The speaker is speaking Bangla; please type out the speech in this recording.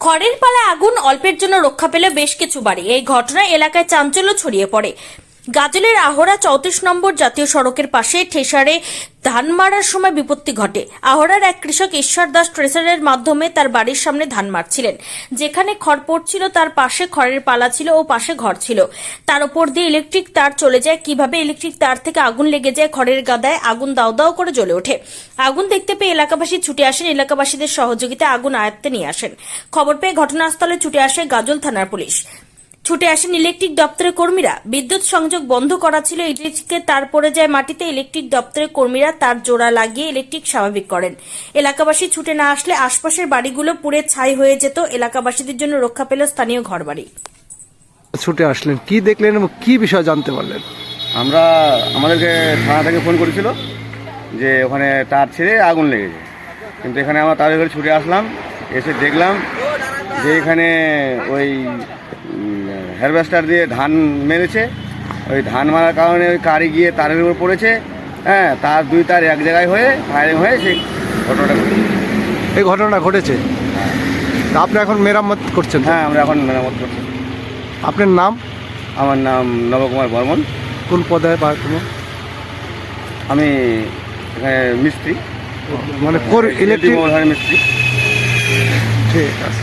খড়ের পালা আগুন অল্পের জন্য রক্ষা পেল বেশ কিছু বাড়ি। এই ঘটনায় এলাকায় চাঞ্চল্য ছড়িয়ে পড়ে। গাজলের আহরা চৌত্রিশ নম্বর জাতীয় সড়কের পাশে ঠেসারে ধান মারার সময় বিপত্তি ঘটে। আহরার এক কৃষক ঈশ্বর দাস ট্রেসারের মাধ্যমে তার বাড়ির সামনে ধান মারছিলেন। যেখানে খড় পড়ছিল, তার পাশে খড়ের পালা ছিল ও পাশে ঘর ছিল। তার উপর দিয়ে ইলেকট্রিক তার চলে যায়। কীভাবে ইলেকট্রিক তার থেকে আগুন লেগে যায়, খড়ের গাদায় আগুন দাও দাও করে জ্বলে ওঠে। আগুন দেখতে পেয়ে এলাকাবাসী ছুটে আসেন। এলাকাবাসীদের সহযোগিতায় আগুন আয়ত্তে নিয়ে আসেন। খবর পেয়ে ঘটনাস্থলে ছুটে আসে গাজল থানার পুলিশ। ছুটে আসেন ইলেকট্রিক দপ্তরের কর্মীরা। বিদ্যুৎ সংযোগ বন্ধ করা ছিল ইলেকট্রিকের তার পড়ে যায় মাটিতে ইলেকট্রিক দপ্তরের কর্মীরা তার জোড়া লাগিয়ে ইলেকট্রিক স্বাভাবিক করেন। এলাকাবাসী ছুটে না আসলে আশপাশের বাড়িগুলো পুড়ে ছাই হয়ে যেত এলাকাবাসীদের জন্য রক্ষা পেল স্থানীয় ঘরবাড়ি। ছুটে আসলেন কি দেখলেন এবং কি বিষয় জানতে পারলেন? আমরা আমাদেরকে থানা থেকে ফোন করেছিল যে ওখানে তার ছেড়ে আগুন লেগেছে। কিন্তু এখানে আমরা তাদের ঘরে ছুটে আসলাম এসে দেখলাম যে এখানে ওই হ্যারভেস্টার দিয়ে ধান মেরেছে ওই ধান মারার কারণে ওই কারি গিয়ে তারের উপর পড়েছে হ্যাঁ তার দুই তার এক জায়গায় হয়ে ফায়ারিং হয়ে সেই ঘটনাটা ঘটেছে। এই ঘটনা ঘটেছে? তা আপনি এখন মেরামত করছেন? হ্যাঁ আমরা এখন মেরামত করছি। আপনার নাম? আমার নাম নবকুমার বর্মন। কোন পদে বা কোনো? আমি এখানে মিস্ত্রি। মানে কোর ইলেকট্রিক মিস্ত্রি। ঠিক আছে।